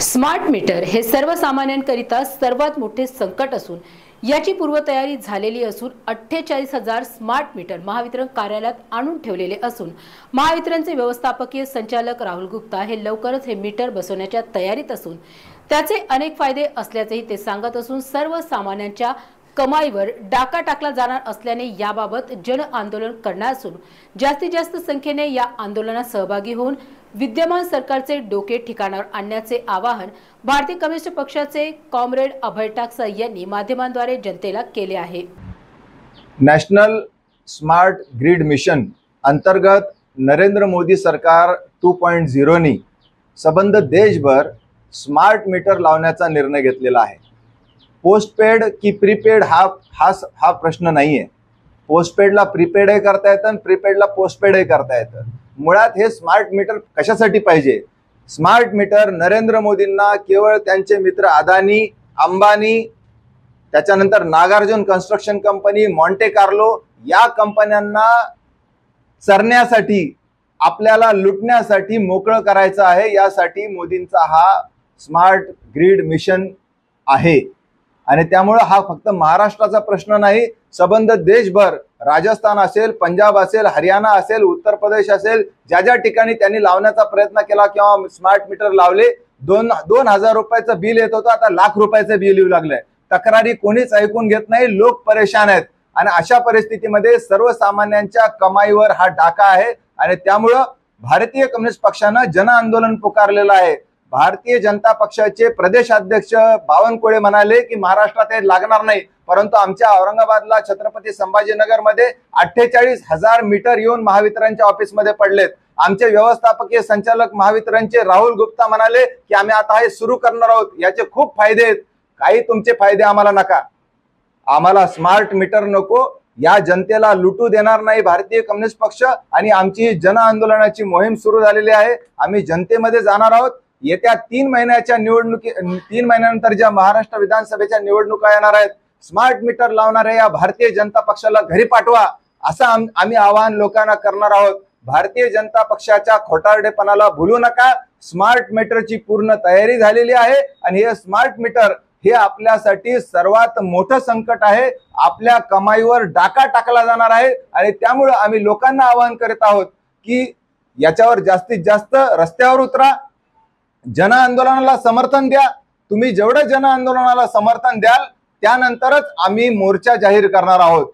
Smart meter हे सर्वसामान्यांकरिता सर्वात मोठे संकट असून याची पूर्वतयारी झालेली असून अठ्ठेचाळीस हजार स्मार्ट मीटर महावितरण कार्यालयात आणून ठेवलेले असून महावितरणचे व्यवस्थापकीय संचालक राहुल गुप्ता हे लवकरच हे मीटर बसवण्याच्या तयारीत असून त्याचे अनेक फायदे असल्याचेही ते सांगत असून सर्वसामान्यांच्या कमाईवर डाका टाकला जाणार असल्याने याबाबत जन आंदोलन करणार असून जास्तीत जास्त संख्येने या आंदोलनात सहभागी होऊन विद्यमान सरकारचे डोके ठिकाणावर आणण्याचे आवाहन भारतीय कम्युनिस्ट पक्षाचे कॉम्रेड अभय टाकसा यांनी माध्यमांद्वारे जनतेला केले आहे. नॅशनल स्मार्ट ग्रीड मिशन अंतर्गत नरेंद्र मोदी सरकार टू पॉईंट झिरोनी संबंध देशभर स्मार्ट मीटर लावण्याचा निर्णय घेतलेला आहे. पोस्टपेड की प्रीपेड हा हा हा प्रश्न नाही आहे पोस्टपेडला प्रीपेडही करता येतं आणि प्रीपेडला पोस्टपेडही करता येतं. मुळात हे स्मार्ट मीटर कशासाठी पाहिजे? स्मार्ट मीटर नरेंद्र मोदींना केवळ त्यांचे मित्र अदानी अंबानी त्याच्यानंतर Nagarjuna construction company Monte Carlo या कंपन्यांना चरण्यासाठी आपल्याला लुटण्यासाठी मोकळं करायचं आहे. यासाठी मोदींचा हा स्मार्ट ग्रीड मिशन आहे. आणि त्यामुळं हा फक्त महाराष्ट्राचा प्रश्न नाही सबंध देशभर राजस्थान असेल पंजाब असेल हरियाणा असेल उत्तर प्रदेश असेल ज्या ज्या ठिकाणी त्यांनी लावण्याचा प्रयत्न केला किंवा स्मार्ट मीटर लावले दोन दोन हजार रुपयाचं बिल येत होतं आता लाख रुपयाचं बिल येऊ लागलंय. तक्रारी कोणीच ऐकून घेत नाही लोक परेशान आहेत. आणि अशा परिस्थितीमध्ये सर्वसामान्यांच्या कमाईवर हा डाका आहे आणि त्यामुळं भारतीय कम्युनिस्ट पक्षानं जन आंदोलन पुकारलेलं आहे. भारतीय जनता पक्षाचे प्रदेशाध्यक्ष बावनकुळे म्हणाले की महाराष्ट्रात हे लागणार नाही परंतु आमच्या औरंगाबादला छत्रपती संभाजीनगरमध्ये अठ्ठेचाळीस हजार मीटर येऊन महावितरणच्या ऑफिसमध्ये पडलेत. आमचे व्यवस्थापकीय संचालक महावितरणचे राहुल गुप्ता म्हणाले की आम्ही आता हे सुरू करणार आहोत याचे खूप फायदे आहेत. काही तुमचे फायदे आम्हाला नका. आम्हाला स्मार्ट मीटर नको या जनतेला लुटू देणार नाही भारतीय कम्युनिस्ट पक्ष आणि आमची जन आंदोलनाची मोहीम सुरू झालेली आहे. आम्ही जनतेमध्ये जाणार आहोत. येत्या तीन महिन्याच्या निवडणुकी तीन महिन्यानंतर ज्या महाराष्ट्र विधानसभेच्या निवडणुका येणार आहेत स्मार्ट मीटर लावणाऱ्या या भारतीय जनता पक्षाला घरी पाठवा असं आम्ही आवाहन लोकांना करणार आहोत. भारतीय जनता पक्षाच्या खोटारडेपणाला भूलू नका. स्मार्ट मीटरची पूर्ण तयारी झालेली आहे आणि हे स्मार्ट मीटर हे आपल्यासाठी सर्वात मोठं संकट आहे. आपल्या कमाईवर डाका टाकला जाणार आहे आणि त्यामुळे आम्ही लोकांना आवाहन करत आहोत की याच्यावर जास्तीत जास्त रस्त्यावर उतरा. जन आंदोलनाला समर्थन द्या. तुम्ही जेवढं जन आंदोलनाला समर्थन द्याल त्यानंतरच आम्ही मोर्चा जाहीर करणार आहोत.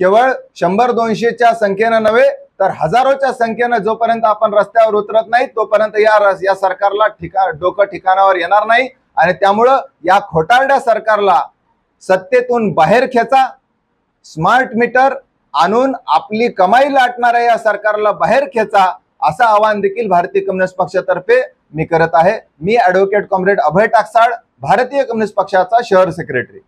केवळ शंभर दोनशेच्या संख्येनं नव्हे तर हजारोच्या संख्येनं जोपर्यंत आपण रस्त्यावर उतरत नाही तोपर्यंत या या सरकारला ठिका डोकं ठिकाणावर येणार नाही. आणि त्यामुळं या खोटारड्या सरकारला सत्तेतून बाहेर खेचा. स्मार्ट मीटर आणून आपली कमाई लाटणाऱ्या या सरकारला बाहेर खेचा. असं आवाहन देखील भारतीय कम्युनिस्ट पक्षातर्फे मी करत आहे. मी ऍडव्होकेट कॉम्रेड अभय टाकसाळ भारतीय कम्युनिस्ट पक्षाचा शहर सेक्रेटरी